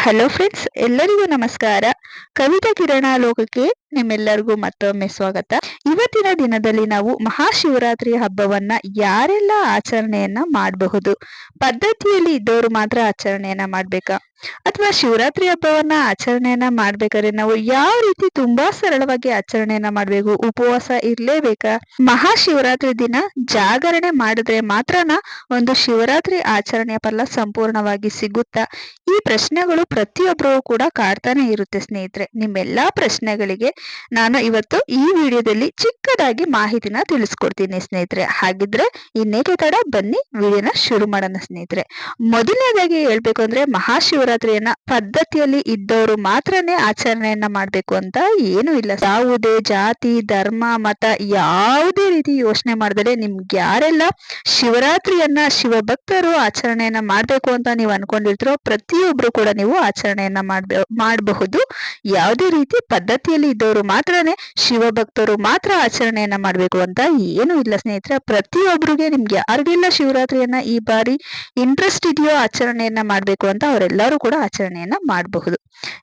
Hello friends ಎಲ್ಲರಿಗೂ ನಮಸ್ಕಾರ. ಕವಿತಾ ಕಿರಣ ಲೋಕಕ್ಕೆ ನಿಮ್ಮೆಲ್ಲರಿಗೂ ಮತ್ತೊಮ್ಮೆ ಸ್ವಾಗತ. ಇವತ್ತಿನ ದಿನದಲ್ಲಿ ನಾವು ಮಹಾಶಿವರಾತ್ರಿ ಹಬ್ಬವನ್ನ ಯಾರೆಲ್ಲ ಆಚರಣೆಯನ್ನ ಮಾಡಬಹುದು? ಪದ್ಧತಿಯಲ್ಲಿ ಇದ್ದವರು ಮಾತ್ರ ಆಚರಣೆಯನ್ನ ಮಾಡ್ಬೇಕಾ? ಅಥವಾ ಶಿವರಾತ್ರಿ ಹಬ್ಬವನ್ನ ಆಚರಣೆಯನ್ನ ಮಾಡ್ಬೇಕಾದ್ರೆ ನಾವು ಯಾವ ರೀತಿ ತುಂಬಾ ಸರಳವಾಗಿ ಆಚರಣೆಯನ್ನ ಮಾಡ್ಬೇಕು? ಉಪವಾಸ ಇರ್ಲೇಬೇಕಾ? ಮಹಾಶಿವರಾತ್ರಿ ದಿನ ಜಾಗರಣೆ ಮಾಡಿದ್ರೆ ಮಾತ್ರನ ಒಂದು ಶಿವರಾತ್ರಿ ಆಚರಣೆಯ ಫಲ ಸಂಪೂರ್ಣವಾಗಿ ಸಿಗುತ್ತಾ? ಈ ಪ್ರಶ್ನೆಗಳು ಪ್ರತಿಯೊಬ್ಬರೂ ಕೂಡ ಕಾಡ್ತಾನೆ ಇರುತ್ತೆ ಸ್ನೇಹಿತರೆ. ನಿಮ್ಮೆಲ್ಲಾ ಪ್ರಶ್ನೆಗಳಿಗೆ ನಾನು ಇವತ್ತು ಈ ವಿಡಿಯೋದಲ್ಲಿ ಚಿಕ್ಕದಾಗಿ ಮಾಹಿತಿನ ತಿಳಿಸ್ಕೊಡ್ತೀನಿ ಸ್ನೇಹಿತರೆ. ಹಾಗಿದ್ರೆ ಇನ್ನೇಕೆ ತಡ, ಬನ್ನಿ ವಿಡಿಯೋನ ಶುರು ಮಾಡೋಣ ಸ್ನೇಹಿತರೆ. ಮೊದಲನೇದಾಗಿ ಹೇಳ್ಬೇಕು ಅಂದ್ರೆ ಮಹಾಶಿವರಾತ್ರಿಯನ್ನ ಪದ್ಧತಿಯಲ್ಲಿ ಇದ್ದವರು ಮಾತ್ರನೇ ಆಚರಣೆಯನ್ನ ಮಾಡ್ಬೇಕು ಅಂತ ಏನು ಇಲ್ಲ. ಯಾವುದೇ ಜಾತಿ, ಧರ್ಮ, ಮತ ಯಾವುದೇ ರೀತಿ ಯೋಚನೆ ಮಾಡಿದ್ರೆ ನಿಮ್ಗೆ ಯಾರೆಲ್ಲ ಶಿವರಾತ್ರಿಯನ್ನ ಶಿವಭಕ್ತರು ಆಚರಣೆಯನ್ನ ಮಾಡ್ಬೇಕು ಅಂತ ನೀವು ಅನ್ಕೊಂಡಿರ್ತೀರೋ ಪ್ರತಿಯೊಬ್ರು ಕೂಡ ನೀವು ಆಚರಣೆಯನ್ನ ಮಾಡ್ಬೇ, ಮಾಡಬಹುದು. ಯಾವುದೇ ರೀತಿ ಪದ್ಧತಿಯಲ್ಲಿ ಇದ್ದವರು ಮಾತ್ರನೇ ಶಿವಭಕ್ತರು ಮಾತ್ರ ಆಚರಣೆಯನ್ನ ಮಾಡ್ಬೇಕು ಅಂತ ಏನು ಇಲ್ಲ ಸ್ನೇಹಿತರೆ. ಪ್ರತಿಯೊಬ್ಬರಿಗೆ ನಿಮ್ಗೆ ಯಾರಿಗೆಲ್ಲ ಶಿವರಾತ್ರಿಯನ್ನ ಈ ಬಾರಿ ಇಂಟ್ರೆಸ್ಟ್ ಇದೆಯೋ ಆಚರಣೆಯನ್ನ ಮಾಡ್ಬೇಕು ಅಂತ ಅವರೆಲ್ಲರೂ ಕೂಡ ಆಚರಣೆಯನ್ನ ಮಾಡಬಹುದು.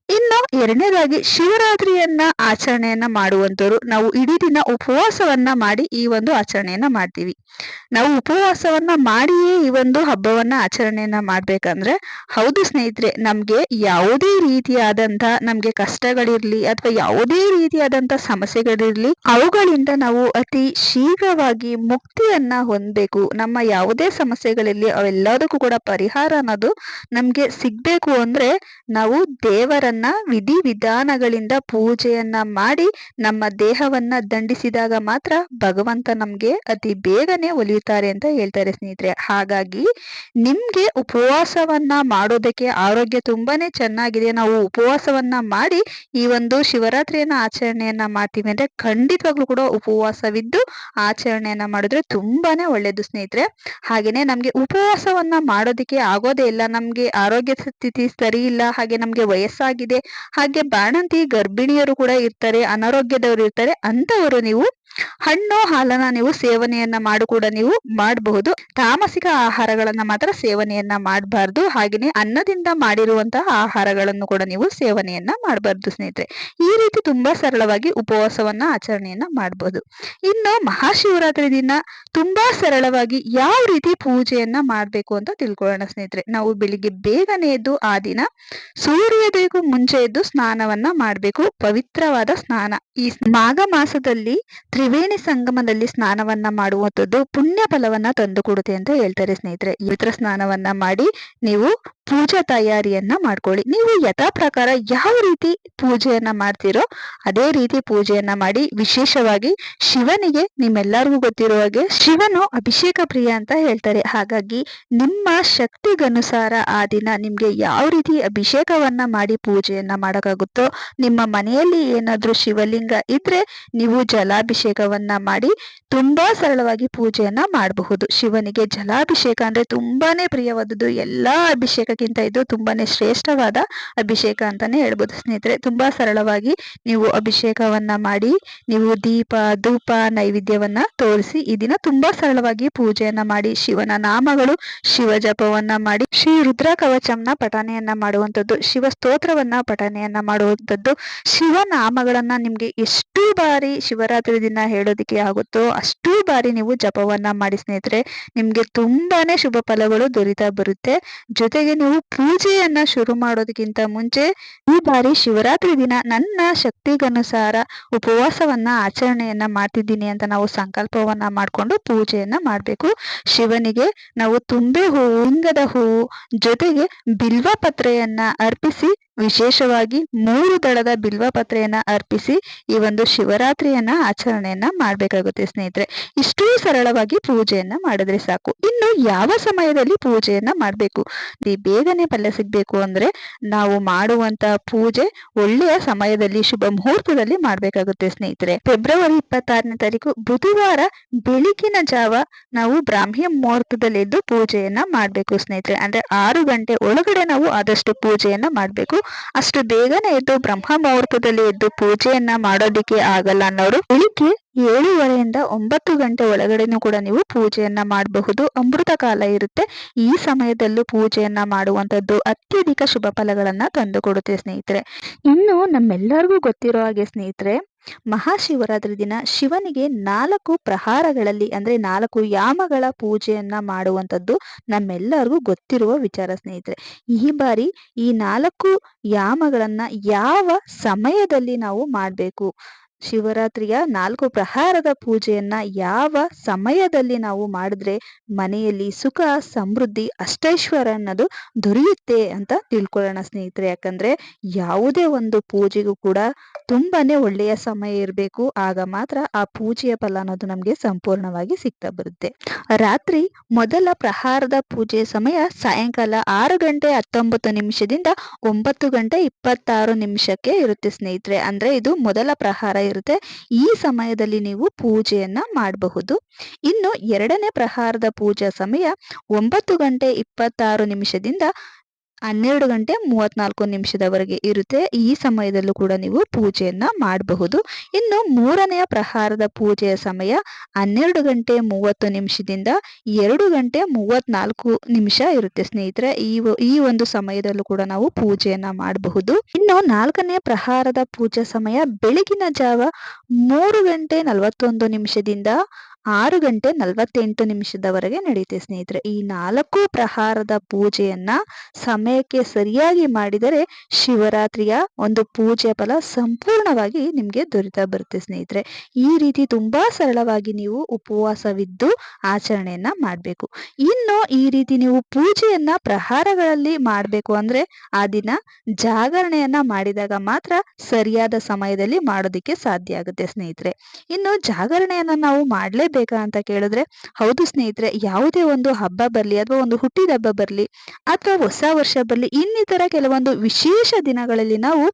ಇನ್ನು ಎರಡನೇದಾಗಿ ಶಿವರಾತ್ರಿಯನ್ನ ಆಚರಣೆಯನ್ನ ಮಾಡುವಂತವರು ನಾವು ಇಡೀ ದಿನ ಉಪವಾಸವನ್ನ ಮಾಡಿ ಈ ಒಂದು ಆಚರಣೆಯನ್ನ ಮಾಡ್ತೀವಿ. ನಾವು ಉಪವಾಸವನ್ನ ಮಾಡಿಯೇ ಈ ಒಂದು ಹಬ್ಬವನ್ನ ಆಚರಣೆಯನ್ನ ಮಾಡ್ಬೇಕಂದ್ರೆ ಹೌದು ಸ್ನೇಹಿತರೆ, ನಮ್ಗೆ ಯಾವುದೇ ರೀತಿಯಾದಂತ ನಮ್ಗೆ ಕಷ್ಟಗಳಿರ್ಲಿ ಅಥವಾ ಯಾವುದೇ ರೀತಿಯಾದಂತ ಸಮಸ್ಯೆಗಳಿರ್ಲಿ, ಅವುಗಳಿಂದ ನಾವು ಅತಿ ಶೀಘ್ರವಾಗಿ ಮುಕ್ತಿಯನ್ನ ಹೊಂದಬೇಕು. ನಮ್ಮ ಯಾವುದೇ ಸಮಸ್ಯೆಗಳಲ್ಲಿ ಅವೆಲ್ಲದಕ್ಕೂ ಕೂಡ ಪರಿಹಾರ ಅನ್ನೋದು ನಮ್ಗೆ ಸಿಗ್ಬೇಕು ಅಂದ್ರೆ ನಾವು ದೇವರನ್ನ ವಿಧಿ ವಿಧಾನಗಳಿಂದ ಪೂಜೆಯನ್ನ ಮಾಡಿ ನಮ್ಮ ದೇಹವನ್ನ ದಂಡಿಸಿದಾಗ ಮಾತ್ರ ಭಗವಂತ ನಮ್ಗೆ ಅತಿ ಬೇಗನೆ ಒಲಿಯುತ್ತಾರೆ ಅಂತ ಹೇಳ್ತಾರೆ ಸ್ನೇಹಿತರೆ. ಹಾಗಾಗಿ ನಿಮ್ಗೆ ಉಪವಾಸವನ್ನ ಮಾಡೋದಕ್ಕೆ ಆರೋಗ್ಯ ತುಂಬಾನೇ ಚೆನ್ನಾಗಿದೆ. ನಾವು ಉಪವಾಸವನ್ನ ಮಾಡಿ ಈ ಒಂದು ಶಿವರಾತ್ರಿಯನ್ನ ಆಚರಣೆಯನ್ನ ಮಾಡ್ತೀವಿ ಅಂದ್ರೆ ಖಂಡಿತವಾಗ್ಲೂ ಕೂಡ ಉಪವಾಸವಿದ್ದು ಆಚರಣೆಯನ್ನ ಮಾಡಿದ್ರೆ ತುಂಬಾನೇ ಒಳ್ಳೇದು ಸ್ನೇಹಿತರೆ. ಹಾಗೇನೆ ನಮ್ಗೆ ಉಪವಾಸವನ್ನ ಮಾಡೋದಕ್ಕೆ ಆಗೋದೇ ಇಲ್ಲ, ನಮ್ಗೆ ಆರೋಗ್ಯ ಸ್ಥಿತಿ ಸರಿ ಇಲ್ಲ, ಹಾಗೆ ನಮ್ಗೆ ವಯಸ್ಸಾಗಿದೆ, ಹಾಗೆ ಬಾಣಂತಿ ಗರ್ಭಿಣಿಯರು ಕೂಡ ಇರ್ತಾರೆ, ಅನಾರೋಗ್ಯದವರು ಇರ್ತಾರೆ, ಅಂತವರು ನೀವು ಹಣ್ಣು ಹಾಲನ್ನ ನೀವು ಸೇವನೆಯನ್ನ ಮಾಡು ಕೂಡ ನೀವು ಮಾಡಬಹುದು. ತಾಮಸಿಕ ಆಹಾರಗಳನ್ನ ಮಾತ್ರ ಸೇವನೆಯನ್ನ ಮಾಡಬಾರ್ದು. ಹಾಗೆಯೇ ಅನ್ನದಿಂದ ಮಾಡಿರುವಂತಹ ಆಹಾರಗಳನ್ನು ಕೂಡ ನೀವು ಸೇವನೆಯನ್ನ ಮಾಡಬಾರ್ದು ಸ್ನೇಹಿತರೆ. ಈ ರೀತಿ ತುಂಬಾ ಸರಳವಾಗಿ ಉಪವಾಸವನ್ನ ಆಚರಣೆಯನ್ನ ಮಾಡಬಹುದು ಇನ್ನು ಮಹಾಶಿವರಾತ್ರಿ ದಿನ ತುಂಬಾ ಸರಳವಾಗಿ ಯಾವ ರೀತಿ ಪೂಜೆಯನ್ನ ಮಾಡ್ಬೇಕು ಅಂತ ತಿಳ್ಕೊಳ್ಳೋಣ ಸ್ನೇಹಿತರೆ. ನಾವು ಬೆಳಿಗ್ಗೆ ಬೇಗನೆ ಎದ್ದು ಆ ದಿನ ಸೂರ್ಯೋದಯಕ್ಕೂ ಮುಂಚೆ ಎದ್ದು ಸ್ನಾನವನ್ನ ಮಾಡಬೇಕು. ಪವಿತ್ರವಾದ ಸ್ನಾನ. ಈ ಮಾಘ ಮಾಸದಲ್ಲಿ ತ್ರಿವೇಣಿ ಸಂಗಮದಲ್ಲಿ ಸ್ನಾನವನ್ನ ಮಾಡುವಂಥದ್ದು ಪುಣ್ಯ ಫಲವನ್ನ ತಂದು ಕೊಡುತ್ತೆ ಅಂತ ಹೇಳ್ತಾರೆ ಸ್ನೇಹಿತರೆ. ಪವಿತ್ರ ಸ್ನಾನವನ್ನ ಮಾಡಿ ನೀವು ಪೂಜಾ ತಯಾರಿಯನ್ನ ಮಾಡ್ಕೊಳ್ಳಿ. ನೀವು ಯಥಾ ಪ್ರಕಾರ ಯಾವ ರೀತಿ ಪೂಜೆಯನ್ನ ಮಾಡ್ತೀರೋ ಅದೇ ರೀತಿ ಪೂಜೆಯನ್ನ ಮಾಡಿ, ವಿಶೇಷವಾಗಿ ಶಿವನಿಗೆ ನಿಮ್ಮೆಲ್ಲರಿಗೂ ಗೊತ್ತಿರುವ ಹಾಗೆ ಶಿವನು ಅಭಿಷೇಕ ಪ್ರಿಯ ಅಂತ ಹೇಳ್ತಾರೆ. ಹಾಗಾಗಿ ನಿಮ್ಮ ಶಕ್ತಿಗನುಸಾರ ಆ ದಿನ ನಿಮ್ಗೆ ಯಾವ ರೀತಿ ಅಭಿಷೇಕವನ್ನ ಮಾಡಿ ಪೂಜೆಯನ್ನ ಮಾಡಕ್ಕಾಗುತ್ತೋ, ನಿಮ್ಮ ಮನೆಯಲ್ಲಿ ಏನಾದ್ರೂ ಶಿವಲಿಂಗ ಇದ್ರೆ ನೀವು ಜಲಾಭಿಷೇಕವನ್ನ ಮಾಡಿ ತುಂಬಾ ಸರಳವಾಗಿ ಪೂಜೆಯನ್ನ ಮಾಡಬಹುದು. ಶಿವನಿಗೆ ಜಲಾಭಿಷೇಕ ಅಂದ್ರೆ ತುಂಬಾನೇ ಪ್ರಿಯವಾದದ್ದು. ಎಲ್ಲಾ ಅಭಿಷೇಕಕ್ಕಿಂತ ಇದು ತುಂಬಾನೇ ಶ್ರೇಷ್ಠವಾದ ಅಭಿಷೇಕ ಅಂತಾನೆ ಹೇಳ್ಬೋದು. ಸ್ನೇಹಿತರೆ, ತುಂಬಾ ಸರಳವಾಗಿ ನೀವು ಅಭಿಷೇಕವನ್ನ ಮಾಡಿ, ನೀವು ದೀಪ, ಧೂಪ, ನೈವೇದ್ಯವನ್ನ ತೋರಿಸಿ ಈ ದಿನ ತುಂಬಾ ಸರಳವಾಗಿ ಪೂಜೆಯನ್ನ ಮಾಡಿ, ಶಿವನ ನಾಮಗಳು, ಶಿವ ಜಪವನ್ನ ಮಾಡಿ, ಶ್ರೀ ರುದ್ರ ಕವಚಂನ ಪಠನೆಯನ್ನ ಮಾಡುವಂಥದ್ದು, ಶಿವ ಸ್ತೋತ್ರವನ್ನ ಪಠನೆಯನ್ನ ಮಾಡುವಂಥದ್ದು, ಶಿವ ನಾಮಗಳನ್ನ ನಿಮ್ಗೆ ಎಷ್ಟು ಬಾರಿ ಶಿವರಾತ್ರಿ ದಿನ ಹೇಳೋದಿಕ್ಕೆ ಆಗುತ್ತೋ ಅಷ್ಟು ಬಾರಿ ನೀವು ಜಪವನ್ನ ಮಾಡಿ. ಸ್ನೇಹಿತರೆ, ನಿಮ್ಗೆ ತುಂಬಾನೇ ಶುಭ ಫಲಗಳು ದೊರೀತಾ ಬರುತ್ತೆ. ಜೊತೆಗೆ ನೀವು ಪೂಜೆಯನ್ನ ಶುರು ಮಾಡೋದಕ್ಕಿಂತ ಮುಂಚೆ ಈ ಬಾರಿ ಶಿವರಾತ್ರಿ ದಿನ ನನ್ನ ಶಕ್ತಿಗನುಸಾರ ಉಪವಾಸವನ್ನ, ಆಚರಣೆಯನ್ನ ಮಾಡ್ತಿದ್ದೀನಿ ಅಂತ ನಾವು ಸಂಕಲ್ಪವನ್ನ ಮಾಡ್ಕೊಂಡು ಪೂಜೆಯನ್ನ ಮಾಡ್ಬೇಕು. ಶಿವನಿಗೆ ನಾವು ತುಂಬೆ ಹೂವು ಲಿಂಗದ ಹೂವು ಜೊತೆಗೆ ಬಿಲ್ವ ಪತ್ರೆಯನ್ನ ಅರ್ಪಿಸಿ ವಿಶೇಷವಾಗಿ ಮೂರು ದಳದ ಬಿಲ್ವ ಪತ್ರೆಯನ್ನ ಅರ್ಪಿಸಿ ಈ ಒಂದು ಶಿವರಾತ್ರಿಯನ್ನ ಆಚರಣೆಯನ್ನ ಮಾಡ್ಬೇಕಾಗುತ್ತೆ ಸ್ನೇಹಿತರೆ. ಇಷ್ಟೂ ಸರಳವಾಗಿ ಪೂಜೆಯನ್ನ ಮಾಡಿದ್ರೆ ಸಾಕು. ಇನ್ನು ಯಾವ ಸಮಯದಲ್ಲಿ ಪೂಜೆಯನ್ನ ಮಾಡ್ಬೇಕು? ಬೇಗನೆ ಪಲ್ಯ ಸಿಗ್ಬೇಕು ಅಂದ್ರೆ ನಾವು ಮಾಡುವಂತ ಪೂಜೆ ಒಳ್ಳೆಯ ಸಮಯದಲ್ಲಿ, ಶುಭ ಮುಹೂರ್ತದಲ್ಲಿ ಮಾಡ್ಬೇಕಾಗುತ್ತೆ ಸ್ನೇಹಿತರೆ. ಫೆಬ್ರವರಿ ಇಪ್ಪತ್ತಾರನೇ ತಾರೀಕು ಬುಧವಾರ ಬೆಳಗಿನ ಜಾವ ನಾವು ಬ್ರಾಹ್ಮಿ ಮುಹೂರ್ತದಲ್ಲಿ ಎದ್ದು ಪೂಜೆಯನ್ನ ಮಾಡ್ಬೇಕು ಸ್ನೇಹಿತರೆ. ಅಂದ್ರೆ ಆರು ಗಂಟೆ ಒಳಗಡೆ ನಾವು ಆದಷ್ಟು ಪೂಜೆಯನ್ನ ಮಾಡ್ಬೇಕು. ಅಷ್ಟು ಬೇಗನೆ ಎದ್ದು ಬ್ರಹ್ಮ ಮುಹೂರ್ತದಲ್ಲಿ ಎದ್ದು ಪೂಜೆಯನ್ನ ಮಾಡೋದಿಕ್ಕೆ ಆಗಲ್ಲ ಅನ್ನೋರು ಬೆಳಿಗ್ಗೆ ಏಳುವರೆಯಿಂದ ಒಂಬತ್ತು ಗಂಟೆ ಒಳಗಡೆನೂ ಕೂಡ ನೀವು ಪೂಜೆಯನ್ನ ಮಾಡಬಹುದು. ಅಮೃತ ಕಾಲ ಇರುತ್ತೆ. ಈ ಸಮಯದಲ್ಲೂ ಪೂಜೆಯನ್ನ ಮಾಡುವಂತದ್ದು ಅತ್ಯಧಿಕ ಶುಭ ಫಲಗಳನ್ನ ತಂದುಕೊಡುತ್ತೆ ಸ್ನೇಹಿತರೆ. ಇನ್ನು ನಮ್ಮೆಲ್ಲರಿಗೂ ಗೊತ್ತಿರೋ ಹಾಗೆ ಸ್ನೇಹಿತರೆ ಮಹಾಶಿವರಾತ್ರಿ ದಿನ ಶಿವನಿಗೆ ನಾಲ್ಕು ಪ್ರಹಾರಗಳಲ್ಲಿ, ಅಂದ್ರೆ ನಾಲ್ಕು ಯಾಮಗಳ ಪೂಜೆಯನ್ನ ಮಾಡುವಂಥದ್ದು ನಮ್ಮೆಲ್ಲರಿಗೂ ಗೊತ್ತಿರುವ ವಿಚಾರ ಸ್ನೇಹಿತರೆ. ಈ ಬಾರಿ ಈ ನಾಲ್ಕು ಯಾಮಗಳನ್ನ ಯಾವ ಸಮಯದಲ್ಲಿ ನಾವು ಮಾಡಬೇಕು? ಶಿವರಾತ್ರಿಯ ನಾಲ್ಕು ಪ್ರಹಾರದ ಪೂಜೆಯನ್ನ ಯಾವ ಸಮಯದಲ್ಲಿ ನಾವು ಮಾಡಿದ್ರೆ ಮನೆಯಲ್ಲಿ ಸುಖ, ಸಮೃದ್ಧಿ ಅಷ್ಟೈಶ್ವರ ಅನ್ನೋದು ದೊರೆಯುತ್ತೆ ಅಂತ ತಿಳ್ಕೊಳ್ಳೋಣ ಸ್ನೇಹಿತರೆ. ಯಾಕಂದ್ರೆ ಯಾವುದೇ ಒಂದು ಪೂಜೆಗೂ ಕೂಡ ತುಂಬಾನೇ ಒಳ್ಳೆಯ ಸಮಯ ಇರಬೇಕು. ಆಗ ಮಾತ್ರ ಆ ಪೂಜೆಯ ಫಲ ಅನ್ನೋದು ನಮಗೆ ಸಂಪೂರ್ಣವಾಗಿ ಸಿಗ್ತಾ ಬರುತ್ತೆ. ರಾತ್ರಿ ಮೊದಲ ಪ್ರಹಾರದ ಪೂಜೆ ಸಮಯ ಸಾಯಂಕಾಲ ಆರು ಗಂಟೆ ಹತ್ತೊಂಬತ್ತು ನಿಮಿಷದಿಂದ ಒಂಬತ್ತು ಗಂಟೆ ಇಪ್ಪತ್ತಾರು ನಿಮಿಷಕ್ಕೆ ಇರುತ್ತೆ ಸ್ನೇಹಿತರೆ. ಅಂದ್ರೆ ಇದು ಮೊದಲ ಪ್ರಹಾರ ಇರುತ್ತೆ. ಈ ಸಮಯದಲ್ಲಿ ನೀವು ಪೂಜೆಯನ್ನ ಮಾಡಬಹುದು. ಇನ್ನು ಎರಡನೇ ಪ್ರಹಾರದ ಪೂಜಾ ಸಮಯ ಒಂಬತ್ತು ಗಂಟೆ ಇಪ್ಪತ್ತಾರು ನಿಮಿಷದಿಂದ ಹನ್ನೆರಡು ಗಂಟೆ ಮೂವತ್ನಾಲ್ಕು ನಿಮಿಷದವರೆಗೆ ಇರುತ್ತೆ. ಈ ಸಮಯದಲ್ಲೂ ಕೂಡ ನೀವು ಪೂಜೆಯನ್ನ ಮಾಡಬಹುದು. ಇನ್ನು ಮೂರನೆಯ ಪ್ರಹಾರದ ಪೂಜೆಯ ಸಮಯ ಹನ್ನೆರಡು ಗಂಟೆ ಮೂವತ್ತು ನಿಮಿಷದಿಂದ ಎರಡು ಗಂಟೆ ಮೂವತ್ನಾಲ್ಕು ನಿಮಿಷ ಇರುತ್ತೆ ಸ್ನೇಹಿತರೆ. ಈ ಈ ಒಂದು ಸಮಯದಲ್ಲೂ ಕೂಡ ನಾವು ಪೂಜೆಯನ್ನ ಮಾಡಬಹುದು. ಇನ್ನು ನಾಲ್ಕನೇ ಪ್ರಹಾರದ ಪೂಜಾ ಸಮಯ ಬೆಳಗಿನ ಜಾವ ಮೂರು ಗಂಟೆ ನಲವತ್ತೊಂದು ನಿಮಿಷದಿಂದ ಆರು ಗಂಟೆ ನಲವತ್ತೆಂಟು ನಿಮಿಷದವರೆಗೆ ನಡೆಯುತ್ತೆ ಸ್ನೇಹಿತರೆ. ಈ ನಾಲ್ಕು ಪ್ರಹಾರದ ಪೂಜೆಯನ್ನ ಸಮಯಕ್ಕೆ ಸರಿಯಾಗಿ ಮಾಡಿದರೆ ಶಿವರಾತ್ರಿಯ ಒಂದು ಪೂಜೆ ಫಲ ಸಂಪೂರ್ಣವಾಗಿ ನಿಮ್ಗೆ ದೊರೆತಾ ಬರುತ್ತೆ ಸ್ನೇಹಿತರೆ. ಈ ರೀತಿ ತುಂಬಾ ಸರಳವಾಗಿ ನೀವು ಉಪವಾಸವಿದ್ದು ಆಚರಣೆಯನ್ನ ಮಾಡಬೇಕು. ಇನ್ನು ಈ ರೀತಿ ನೀವು ಪೂಜೆಯನ್ನ ಪ್ರಹಾರಗಳಲ್ಲಿ ಮಾಡಬೇಕು ಅಂದ್ರೆ ಆ ದಿನ ಜಾಗರಣೆಯನ್ನ ಮಾಡಿದಾಗ ಮಾತ್ರ ಸರಿಯಾದ ಸಮಯದಲ್ಲಿ ಮಾಡೋದಿಕ್ಕೆ ಸಾಧ್ಯ ಆಗುತ್ತೆ ಸ್ನೇಹಿತರೆ. ಇನ್ನು ಜಾಗರಣೆಯನ್ನ ನಾವು ಮಾಡ್ಲೇಬೇಕು ಬೇಕಾ ಅಂತ ಕೇಳಿದ್ರೆ, ಹೌದು ಸ್ನೇಹಿತರೆ, ಯಾವುದೇ ಒಂದು ಹಬ್ಬ ಬರಲಿ ಅಥವಾ ಒಂದು ಹುಟ್ಟಿದ ಹಬ್ಬ ಬರಲಿ ಅಥವಾ ಹೊಸ ವರ್ಷ ಬರಲಿ, ಇನ್ನಿತರ ಕೆಲವೊಂದು ವಿಶೇಷ ದಿನಗಳಲ್ಲಿ ನಾವು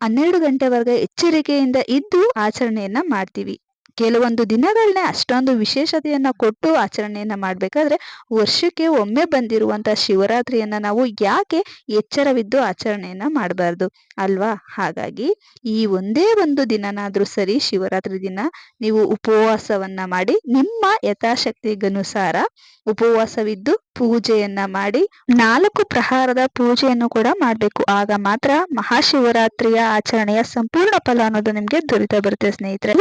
ಹನ್ನೆರಡು ಗಂಟೆವರೆಗೆ ಎಚ್ಚರಿಕೆಯಿಂದ ಇದ್ದು ಆಚರಣೆಯನ್ನ ಮಾಡ್ತೀವಿ. ಕೆಲವೊಂದು ದಿನಗಳನ್ನೇ ಅಷ್ಟೊಂದು ವಿಶೇಷತೆಯನ್ನ ಕೊಟ್ಟು ಆಚರಣೆಯನ್ನ ಮಾಡ್ಬೇಕಾದ್ರೆ ವರ್ಷಕ್ಕೆ ಒಮ್ಮೆ ಬಂದಿರುವಂತ ಶಿವರಾತ್ರಿಯನ್ನ ನಾವು ಯಾಕೆ ಎಚ್ಚರವಿದ್ದು ಆಚರಣೆಯನ್ನ ಮಾಡಬಾರ್ದು? ಅಲ್ವಾ? ಹಾಗಾಗಿ ಈ ಒಂದೇ ಒಂದು ದಿನನಾದ್ರೂ ಸರಿ ಶಿವರಾತ್ರಿ ದಿನ ನೀವು ಉಪವಾಸವನ್ನ ಮಾಡಿ, ನಿಮ್ಮ ಯಥಾಶಕ್ತಿಗನುಸಾರ ಉಪವಾಸವಿದ್ದು ಪೂಜೆಯನ್ನ ಮಾಡಿ, ನಾಲ್ಕು ಪ್ರಹಾರದ ಪೂಜೆಯನ್ನು ಕೂಡ ಮಾಡಬೇಕು. ಆಗ ಮಾತ್ರ ಮಹಾಶಿವರಾತ್ರಿಯ ಆಚರಣೆಯ ಸಂಪೂರ್ಣ ಫಲ ಅನ್ನೋದು ನಿಮ್ಗೆ ದೊರೆತ ಬರುತ್ತೆ ಸ್ನೇಹಿತರೆ.